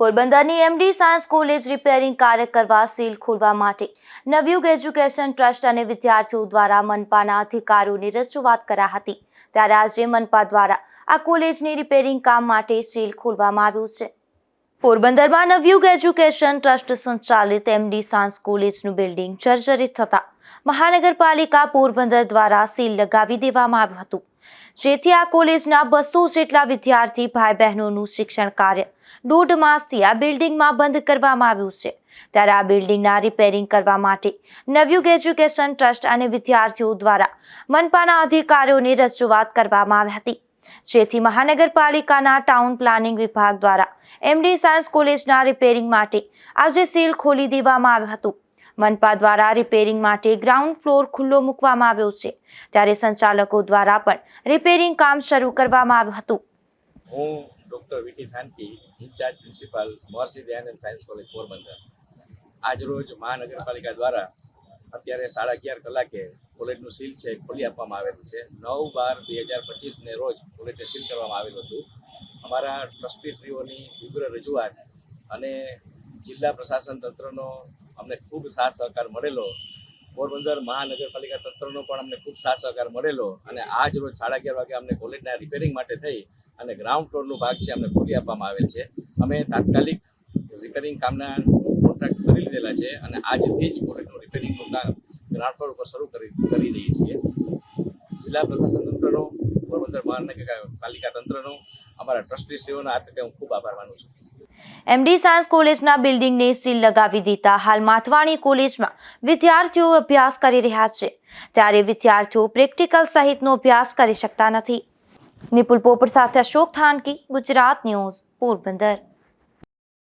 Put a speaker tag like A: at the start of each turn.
A: પોરબંદરની MD science college repairing કાર્ય કરવા સીલ ખોલવા માટે નવયુગ એજ્યુકેશન ટ્રસ્ટ અને વિદ્યાર્થીઓ દ્વારા મનપાના અધિકારીઓની રજૂઆત કરા હતી. ત્યારે આજે મનપા દ્વારા આ કોલેજની રિપેરિંગ કામ માટે સીલ ખોલવામાં આવ્યું છે. પોરબંદરમાં નવયુગ એજ્યુકેશન ટ્રસ્ટ સંચાલિત એમડી સાન્સ કોલેજનું બિલ્ડિંગ જર્જરિત થતા મહાનગરપાલિકા પોરબંદર દ્વારા સીલ લગાવી દેવામાં આવ્યું હતું. જેથી આ કોલેજના બસો જેટલા વિદ્યાર્થી ભાઈ બહેનોનું શિક્ષણ કાર્ય દોઢ માસથી આ બિલ્ડિંગમાં બંધ કરવામાં આવ્યું છે. ત્યારે આ બિલ્ડિંગના રિપેરિંગ કરવા માટે નવયુગ એજ્યુકેશન ટ્રસ્ટ અને વિદ્યાર્થીઓ દ્વારા મનપાના અધિકારીઓની રજૂઆત કરવામાં આવી હતી. જેથી મહાનગરપાલિકાના ટાઉન પ્લાનિંગ વિભાગ દ્વારા એમડી સાયન્સ કોલેજના રિપેરિંગ માટે આજે સીલ ખોલી દેવામાં આવ્યું હતું. મનપા દ્વારા રિપેરિંગ માટે ગ્રાઉન્ડ ફ્લોર ખુલ્લો મૂકવામાં આવ્યો છે. ત્યારે સંચાલકો દ્વારા પણ રિપેરિંગ કામ શરૂ કરવામાં આવ્યું હતું.
B: હું doctor V T Thanki in charge principal Maharshi Dayanand science college Porbandar. આજરોજ મહાનગરપાલિકા દ્વારા અત્યારે સાડા અગિયાર કલાકે કોલેજનું સીલ છે, ખોલી આપવામાં આવેલું છે. નવ બાર બે હજાર પચીસને રોજ કોલેજને સીલ કરવામાં આવેલું હતું. અમારા ટ્રસ્ટીશ્રીઓની ઉગ્ર રજૂઆત અને જિલ્લા પ્રશાસન તંત્રનો અમને ખૂબ સાથ સહકાર મળેલો, પોરબંદર મહાનગરપાલિકા તંત્રનો પણ અમને ખૂબ સાથ સહકાર મળેલો અને આજ રોજ સાડા અગિયાર વાગે અમને કોલેજના રિપેરિંગ માટે થઈ અને ગ્રાઉન્ડ ફ્લોરનું ભાગ છે, અમને ખોલી આપવામાં આવેલ છે. અમે તાત્કાલિક રિપેરિંગ કામના કોન્ટ્રાક્ટ કરી લીધેલા છે અને આજથી જ કોલેજનું રિપેરિંગનું કામ ફ્લોર ઉપર શરૂ કરી કરી રહી છીએ. જિલ્લા પ્રશાસન તંત્રનો, પોરબંદર મહાનગરપાલિકા તંત્રનો, અમારા ટ્રસ્ટીશ્રીઓના આ હું ખૂબ આભાર માનું છું.
A: એમડી સાયન્સ કોલેજના બિલ્ડિંગને સીલ લગાવી દીધા. હાલ માથવાણી કોલેજમાં વિદ્યાર્થીઓ અભ્યાસ કરી રહ્યા છે. ત્યારે વિદ્યાર્થીઓ પ્રેક્ટિકલ સહિતનો અભ્યાસ કરી શકતા નથી. નિપુલ પોપટ સાથે અશોક થાનકી, ગુજરાત ન્યૂઝ, પોરબંદર.